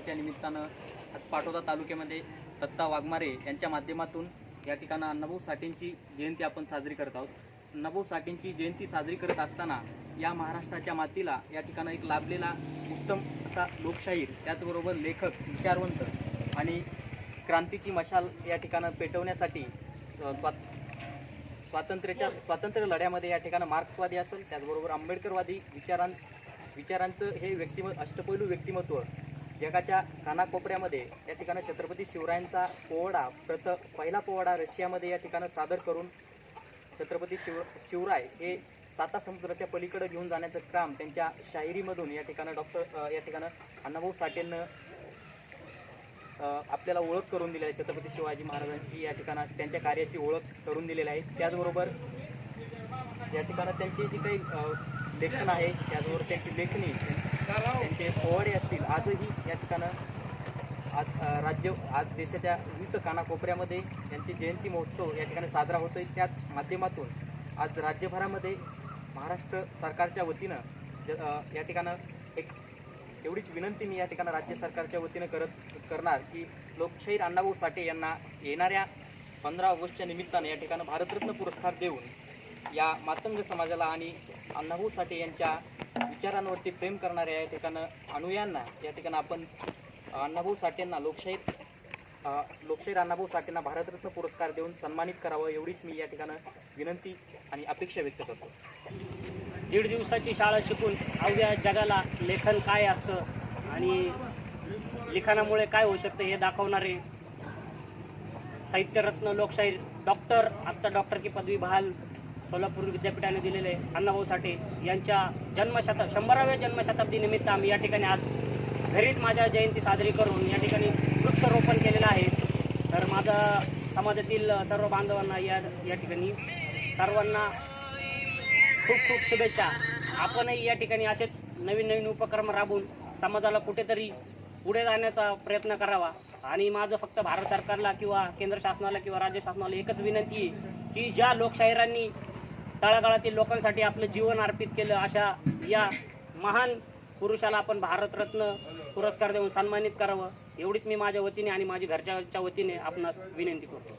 महोत्सवाच्या निमित्तानं आज पाटोदा तालुक्यामध्ये दत्ता वाघमारे यांच्या माध्यमातून या ठिकाणं अण्णाभाऊ साठेंची जयंती आपण साजरी करत आहोत. अण्णाभाऊ साठेंची जयंती साजरी करत असताना या महाराष्ट्राच्या मातीला या ठिकाणं एक लाभलेला उत्तम असा लोकशाहीर त्याचबरोबर लेखक विचारवंत आणि क्रांतीची मशाल या ठिकाणं पेटवण्यासाठी स्वात स्वातंत्र्याच्या स्वातंत्र्य लढ्यामध्ये या ठिकाणं मार्क्सवादी असेल त्याचबरोबर आंबेडकरवादी विचारां विचारांचं हे व्यक्तिम अष्टपैलू व्यक्तिमत्व जगाच्या कानाकोपऱ्यामध्ये या ठिकाणं छत्रपती शिवरायांचा पोवाडा प्रथ पहिला पोवाडा रशियामध्ये या ठिकाणं सादर करून छत्रपती शिव शिवराय हे साता समुद्राच्या पलीकडे घेऊन जाण्याचं काम त्यांच्या शाहिरीमधून या ठिकाणं डॉक्टर या ठिकाणं अण्णाभाऊ साठेंनं आपल्याला ओळख करून दिली आहे. छत्रपती शिवाजी महाराजांची या ठिकाणा त्यांच्या कार्याची ओळख करून दिलेली आहे. त्याचबरोबर या ठिकाणं त्यांची जी काही लेखन आहे त्याचबरोबर त्यांची लेखणी त्यांचे पोवाडे असतात आजही या ठिकाणं आज राज्य आज देशाच्या विविध कानाकोपऱ्यामध्ये यांची जयंती महोत्सव या ठिकाणी साजरा होतोय. त्याच माध्यमातून आज राज्यभरामध्ये महाराष्ट्र सरकारच्या वतीनं ज- या ठिकाणं एक एवढीच विनंती मी या ठिकाणी राज्य सरकारच्या वतीनं करत करणार की लोकशाहीर अण्णाभाऊ साठे यांना येणाऱ्या पंधरा ऑगस्टच्या निमित्तानं या ठिकाणं भारतरत्न पुरस्कार देऊन या मातंग समाजाला आणि अण्णाभाऊ साठे यांच्या विचारांवरती प्रेम करणाऱ्या या ठिकाणं अनुयांना या ठिकाणी आपण अण्णाभाऊ साठेंना लोकशाहीर लोकशाहीर अण्णाभाऊ साठेंना भारतरत्न पुरस्कार देऊन सन्मानित करावं एवढीच मी या ठिकाणं विनंती आणि अपेक्षा व्यक्त करतो. दीड दिवसाची शाळा शिकून अवघ्या जगाला लेखन काय असतं आणि लिखाणामुळे काय होऊ शकतं हे दाखवणारे साहित्यरत्न लोकशाहीर डॉक्टर आत्ता डॉक्टर की पदवी बहाल सोलापूर विद्यापीठाने दिलेले अण्णाभाऊ साठे यांच्या जन्मशता शंभराव्या जन्मशताब्दी निमित्त आम्ही या ठिकाणी आज घरीच माझ्या जयंती साजरी करून या ठिकाणी वृक्षारोपण केलेलं आहे. तर माझा समाजातील सर्व बांधवांना या या ठिकाणी सर्वांना खूप खूप शुभेच्छा. आपणही या ठिकाणी असेच नवीन नवीन उपक्रम राबवून समाजाला कुठेतरी पुढे जाण्याचा प्रयत्न करावा. आणि माझं फक्त भारत सरकारला किंवा केंद्र शासनाला किंवा राज्य शासनाला एकच विनंती आहे की ज्या लोकशाहिरांनी तळागाळातील लोकांसाठी आपलं जीवन अर्पित केलं अशा या महान पुरुषाला आपण भारतरत्न पुरस्कार देऊन सन्मानित करावं. एवढीच मी माझ्या वतीने आणि माझ्या घरच्याच्या वतीने आपणास विनंती करतो.